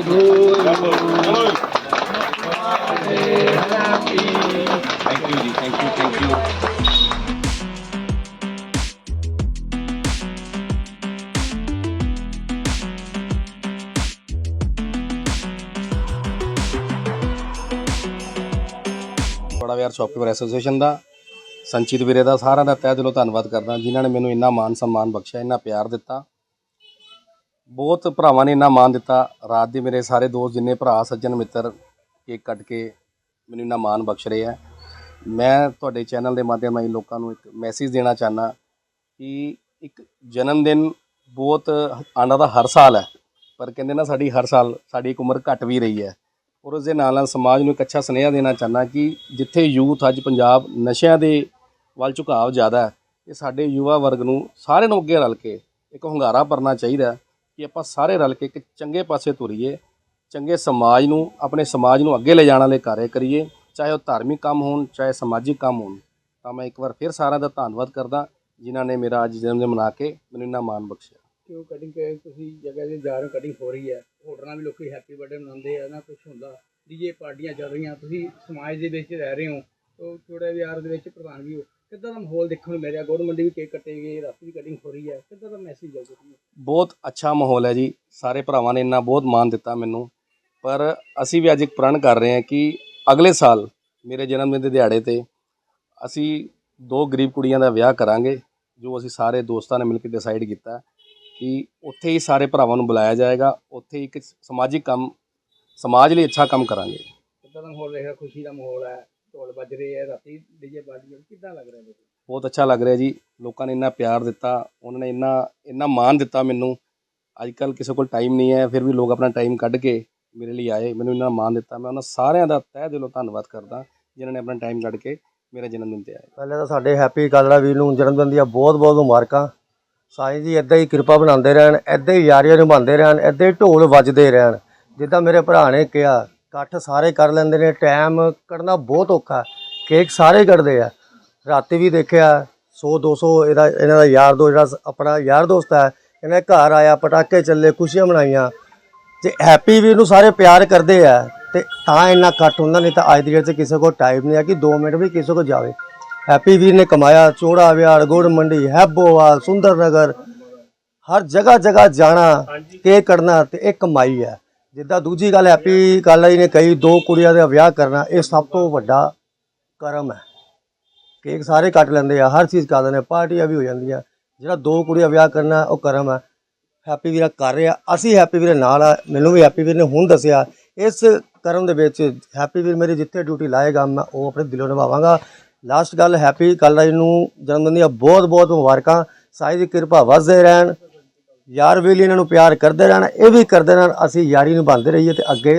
ਚਲੋ thank you ਜੀ thank you thank you ਬੜਾ ਵਿਆਰ ਸ਼ੌਪਕੀਪਰ ਐਸੋਸੀਏਸ਼ਨ ਦਾ, ਸੰਚਿਤ ਵੀਰੇ ਦਾ, ਸਾਰਿਆਂ ਦਾ ਤਹਿ ਦਿਲੋਂ ਧੰਨਵਾਦ ਕਰਦਾ, ਜਿਨ੍ਹਾਂ ਨੇ ਮੈਨੂੰ ਇੰਨਾ ਮਾਨ ਸਨਮਾਨ ਬਖਸ਼ਿਆ, ਇੰਨਾ ਪਿਆਰ ਦਿੱਤਾ। ਬਹੁਤ ਭਰਾਵਾਂ ਨੇ ਇੰਨਾ ਮਾਣ ਦਿੱਤਾ। ਰਾਤ ਦੇ ਮੇਰੇ ਸਾਰੇ ਦੋਸਤ, ਜਿੰਨੇ ਭਰਾ, ਸੱਜਣ, ਮਿੱਤਰ ਕੇਕ ਕੱਟ ਕੇ ਮੈਨੂੰ ਇੰਨਾ ਮਾਣ ਬਖਸ਼ ਰਹੇ ਆ। ਮੈਂ ਤੁਹਾਡੇ ਚੈਨਲ ਦੇ ਮਾਧਿਅਮ ਰਾਹੀਂ ਲੋਕਾਂ ਨੂੰ ਇੱਕ ਮੈਸੇਜ ਦੇਣਾ ਚਾਹਨਾ ਕਿ ਇੱਕ ਜਨਮ ਦਿਨ ਬਹੁਤ ਆਉਣਾ ਦਾ ਹਰ ਸਾਲ ਹੈ। ਪਰ ਕਹਿੰਦੇ ਨਾ, ਸਾਡੀ ਹਰ ਸਾਲ, ਸਾਡੀ ਇੱਕ ਉਮਰ ਘਟ ਵੀ ਰਹੀ ਹੈ। ਔਰ ਉਸ ਦੇ ਨਾਲ ਨਾਲ ਸਮਾਜ ਨੂੰ ਇੱਕ ਅੱਛਾ ਸੁਨੇਹਾ ਦੇਣਾ ਚਾਹਨਾ ਕਿ ਜਿੱਥੇ ਯੂਥ ਅੱਜ ਪੰਜਾਬ ਨਸ਼ਿਆਂ ਦੇ ਵੱਲ ਝੁਕਾਵ ਜ਼ਿਆਦਾ ਹੈ, ਇਹ ਸਾਡੇ ਯੁਵਾ ਵਰਗ ਨੂੰ ਸਾਰਿਆਂ ਨੂੰ ਅੱਗੇ ਰਲ ਕੇ ਇੱਕ ਹੁੰਗਾਰਾ ਭਰਨਾ ਚਾਹੀਦਾ ਕਿ ਆਪਾਂ ਸਾਰੇ ਰਲ ਕੇ ਇੱਕ ਚੰਗੇ ਪਾਸੇ ਤੁਰੀਏ, ਚੰਗੇ ਸਮਾਜ ਨੂੰ, ਆਪਣੇ ਸਮਾਜ ਨੂੰ ਅੱਗੇ ਲੈ ਜਾਣ ਵਾਲੇ ਕਾਰਜ ਕਰੀਏ, ਚਾਹੇ ਉਹ ਧਾਰਮਿਕ ਕੰਮ ਹੋਣ, ਚਾਹੇ ਸਮਾਜਿਕ ਕੰਮ ਹੋਣ। ਤਾਂ ਮੈਂ ਇੱਕ ਵਾਰ ਫਿਰ ਸਾਰਿਆਂ ਦਾ ਧੰਨਵਾਦ ਕਰਦਾ, ਜਿਨ੍ਹਾਂ ਨੇ ਮੇਰਾ ਅੱਜ ਜਨਮ ਦਿਨ ਮਨਾ ਕੇ ਮੈਨੂੰ ਇੰਨਾ ਮਾਣ ਬਖਸ਼ਿਆ। ਕਿ ਉਹ ਕਟਿੰਗ ਤੁਸੀਂ? ਜਗ੍ਹਾ ਤੇ ਜਾ ਰਹੇ ਹੋ ਕਟਿੰਗ ਹੋ ਰਹੀ ਹੈ। ਹੋਟਲਾਂ ਵੀ ਲੋਕੀ ਹੈਪੀ ਬਰਥਡੇ ਮਨਾਉਂਦੇ ਆ, ਨਾ ਕੁਝ ਹੁੰਦਾ। ਡੀਜੇ ਪਾਰਟੀਆਂ ਚੱਲ ਰਹੀਆਂ, ਤੁਸੀਂ ਸਮਾਜ ਦੇ ਵਿੱਚ ਰਹਿ ਰਹੇ ਹੋ। ਉਹ ਥੋੜੇ ਵਿਆਰ ਦੇ ਵਿੱਚ ਪ੍ਰਧਾਨ ਵੀ ਹੋ। ਕਿੱਦਾਂ ਦਾ ਮਾਹੌਲ ਦੇਖਣ ਨੂੰ ਮਿਲਿਆ ਗੌਰ ਮੰਡੀ ਵੀ ਕੇਕ ਕੱਟੇ ਗਏ ਰਾਤੀ ਵੀ ਕਟਿੰਗ ਹੋ ਰਹੀ ਹੈ। ਕਿੱਦਾਂ ਦਾ ਮੈਸੇਜ ਜਾਊਗਾ ਤੁਹਾਨੂੰ? ਬਹੁਤ ਅੱਛਾ ਮਾਹੌਲ ਹੈ ਜੀ। ਸਾਰੇ ਭਰਾਵਾਂ ਨੇ ਇੰਨਾ ਬਹੁਤ ਮਾਣ ਦਿੱਤਾ ਮੈਨੂੰ। ਪਰ ਅਸੀਂ ਵੀ ਅੱਜ ਇੱਕ ਪ੍ਰਣ ਕਰ ਰਹੇ ਹਾਂ ਕਿ ਅਗਲੇ ਸਾਲ ਮੇਰੇ ਜਨਮ ਦਿਨ ਦੇ ਦਿਹਾੜੇ ਤੇ ਅਸੀਂ ਦੋ ਗਰੀਬ ਕੁੜੀਆਂ ਦਾ ਵਿਆਹ ਕਰਾਂਗੇ ਜੋ ਅਸੀਂ ਸਾਰੇ ਦੋਸਤਾਂ ਨੇ ਮਿਲ ਕੇ ਡਿਸਾਈਡ ਕੀਤਾ ਕਿ ਉੱਥੇ ਹੀ ਸਾਰੇ ਭਰਾਵਾਂ ਨੂੰ ਬੁਲਾਇਆ ਜਾਏਗਾ। ਉੱਥੇ ਇੱਕ ਸਮਾਜਿਕ ਕੰਮ ਸਮਾਜ ਲਈ ਅੱਛਾ ਕੰਮ ਕਰਾਂਗੇ। ਕਿੱਦਾਂ ਦਾ ਮਾਹੌਲ ਰਹੇਗਾ ਖੁਸ਼ੀ ਦਾ ਮਾਹੌਲ ਹੈ। ਢੋਲ ਵੱਜ ਰਹੇ ਹੈ ਰਾਤੀ ਡੀਜੇ ਪਾਰਟੀਆਂ ਕਿੱਦਾਂ ਲੱਗ ਰਿਹਾ ਤੁਹਾਨੂੰ ਬਹੁਤ ਅੱਛਾ ਲੱਗ ਰਿਹਾ ਜੀ ਲੋਕਾਂ ਨੇ ਇੰਨਾ ਪਿਆਰ ਦਿੱਤਾ ਉਹਨਾਂ ਨੇ ਇੰਨਾ ਇੰਨਾ ਮਾਣ ਦਿੱਤਾ ਮੈਨੂੰ। ਅੱਜ ਕੱਲ ਕਿਸੇ ਕੋਲ ਟਾਈਮ ਨਹੀਂ ਹੈ ਫਿਰ ਵੀ ਲੋਕ ਆਪਣਾ ਟਾਈਮ ਕੱਢ ਕੇ ਮੇਰੇ ਲਈ ਆਏ ਮੈਨੂੰ ਇੰਨਾ ਮਾਣ ਦਿੱਤਾ। ਮੈਂ ਉਹਨਾਂ ਸਾਰਿਆਂ ਦਾ ਤਹਿ ਦਿਲੋਂ ਧੰਨਵਾਦ ਕਰਦਾ ਜਿਨ੍ਹਾਂ ਨੇ ਆਪਣਾ ਟਾਈਮ ਕੱਢ ਕੇ ਮੇਰੇ ਜਨਮ ਦਿਨ ਤੇ ਆਏ। ਪਹਿਲੇ ਤਾਂ ਸਾਡੇ ਹੈਪੀ ਕਾਲੜਾ ਵੀਰ ਨੂੰ ਜਨਮ ਦਿਨ ਦੀਆਂ ਬਹੁਤ ਬਹੁਤ ਮੁਬਾਰਕਾਂ। ਸਾਈਂ ਜੀ ਇਦਾਂ ਹੀ ਕਿਰਪਾ ਬਣਾਉਂਦੇ ਰਹਿਣ ਇਦਾਂ ਹੀ ਯਾਰੀਆਂ ਨਿਭਾਉਂਦੇ ਰਹਿਣ ਇਦਾਂ ਹੀ ਢੋਲ ਵੱਜਦੇ ਰਹਿਣ ਜਿੱਦਾਂ ਮੇਰੇ ਭਰਾ ਨੇ ਕਿਹਾ। ਇਕੱਠ ਸਾਰੇ ਕਰ ਲੈਂਦੇ ਨੇ ਟਾਈਮ ਕੱਢਣਾ ਬਹੁਤ ਔਖਾ ਕੇਕ ਸਾਰੇ ਕੱਢਦੇ ਆ। ਰਾਤੀ ਵੀ ਦੇਖਿਆ 100 200 ਇਹਦਾ ਇਹਨਾਂ ਦਾ ਯਾਰ ਦੋ ਜਿਹੜਾ ਆਪਣਾ ਯਾਰ ਦੋਸਤ ਹੈ ਇਹਨੇ ਘਰ ਆਇਆ ਪਟਾਕੇ ਚੱਲੇ ਖੁਸ਼ੀਆਂ ਮਨਾਈਆਂ। ਜੇ ਹੈਪੀ ਵੀਰ ਨੂੰ ਸਾਰੇ ਪਿਆਰ ਕਰਦੇ ਆ ਤੇ ਤਾਂ ਇੰਨਾ ਇਕੱਠ ਹੁੰਦਾ ਨਹੀਂ ਤਾਂ ਅੱਜ ਦੀ ਡੇਟ 'ਚ ਕਿਸੇ ਕੋਲ ਟਾਈਮ ਨਹੀਂ ਹੈ ਕਿ 2 ਮਿੰਟ ਵੀ ਕਿਸੇ ਕੋਲ ਜਾਵੇ। ਹੈਪੀ ਵੀਰ ਨੇ ਕਮਾਇਆ ਚੋੜਾ ਵਿਆੜ ਗੁੜ ਮੰਡੀ ਹੈਬੋਵਾਲ ਸੁੰਦਰ ਨਗਰ ਹਰ ਜਗ੍ਹਾ ਜਗ੍ਹਾ ਜਾਣਾ ਕੇਕ ਕੱਢਣਾ ਤੇ ਇਹ ਕਮਾਈ ਹੈ। ਜਿੱਦਾਂ ਦੂਜੀ ਗੱਲ ਹੈਪੀ ਕਾਲਾ ਜੀ ਨੇ ਕਹੀ ਦੋ ਕੁੜੀਆਂ ਦਾ ਵਿਆਹ ਕਰਨਾ, ਇਹ ਸਭ ਤੋਂ ਵੱਡਾ ਕਰਮ ਹੈ। ਕੇਕ ਸਾਰੇ ਕੱਟ ਲੈਂਦੇ ਆ, ਹਰ ਚੀਜ਼ ਕਰ ਦਿੰਦੇ ਪਾਰਟੀਆਂ ਵੀ ਹੋ ਜਾਂਦੀਆਂ। ਜਿਹੜਾ ਦੋ ਕੁੜੀਆਂ ਵਿਆਹ ਕਰਨਾ, ਉਹ ਕਰਮ ਹੈ। ਹੈਪੀ ਵੀਰਾ ਕਰ ਰਿਹਾ, ਅਸੀਂ ਹੈਪੀ ਵੀਰੇ ਨਾਲ ਆ, ਮੈਨੂੰ ਵੀ ਹੈਪੀ ਵੀਰ ਨੇ ਹੁਣ ਦੱਸਿਆ। ਇਸ ਕਰਮ ਦੇ ਵਿੱਚ ਹੈਪੀ ਵੀਰ ਮੇਰੀ ਜਿੱਥੇ ਡਿਊਟੀ ਲਾਏਗਾ, ਮੈਂ ਉਹ ਆਪਣੇ ਦਿਲੋਂ ਨਿਭਾਵਾਂਗਾ। ਲਾਸਟ ਗੱਲ, ਹੈਪੀ ਕਾਲਾ ਜੀ ਨੂੰ ਜਨਮ ਦਿਨ ਦੀਆਂ ਬਹੁਤ ਬਹੁਤ ਮੁਬਾਰਕਾਂ। ਸਾਈ ਦੀ ਕਿਰਪਾ ਵੱਧਦੇ ਰਹਿਣ। ਯਾਰ ਵੇਲੀ ਇਹਨਾਂ ਨੂੰ ਪਿਆਰ ਕਰਦੇ ਰਹਿਣ ਇਹ ਵੀ ਕਰਦੇ ਰਹਿਣ ਅਸੀਂ ਯਾਰੀ ਨਿਭਾਉਂਦੇ ਰਹੀਏ ਤੇ ਅੱਗੇ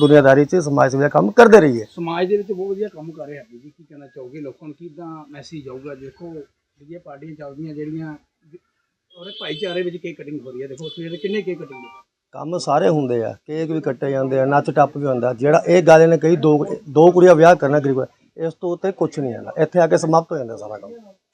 ਦੁਨੀਆਦਾਰੀ 'ਚ ਸਮਾਜ ਸੇਵਾ ਦਾ ਕੰਮ ਕਰਦੇ ਰਹੀਏ। ਸਮਾਜ ਦੇ ਵਿੱਚ ਬਹੁਤ ਵਧੀਆ ਕੰਮ ਕਰ ਰਿਹਾ ਹੈਪੀ ਜੀ। ਕੀ ਕਹਿਣਾ ਚਾਹੋਗੇ ਲੋਕਾਂ ਨੂੰ? ਕਿੱਦਾਂ ਮੈਸੇਜ ਜਾਊਗਾ ਦੇਖੋ ਡੀਜੇ ਪਾਰਟੀਆਂ ਚੱਲਦੀਆਂ ਜਿਹੜੀਆਂ ਔਰ ਭਾਈਚਾਰੇ ਵਿੱਚ ਕੇਕ ਕਟਿੰਗ ਹੋ ਰਹੀ ਹੈ। ਦੇਖੋ ਸਵੇਰੇ ਕਿੰਨੇ ਕੇਕ ਕਟਿੰਗ ਕੰਮ ਸਾਰੇ ਹੁੰਦੇ ਆ। ਕੇਕ ਵੀ ਕੱਟੇ ਜਾਂਦੇ ਆ ਨੱਚ ਟੱਪ ਵੀ ਹੁੰਦਾ। ਜਿਹੜਾ ਇਹ ਗੱਲ ਨੇ ਕਹੀ ਦੋ ਦੋ ਕੁੜੀਆਂ ਵਿਆਹ ਕਰਨਾ ਗਰੀਬ ਇਸ ਤੋਂ ਉੱਤੇ ਕੁਝ ਨਹੀਂ ਆਉਂਦਾ। ਇੱਥੇ ਆ ਕੇ ਸਮਾਪਤ ਹੋ ਜਾਂਦਾ ਸਾਰਾ ਕੰਮ।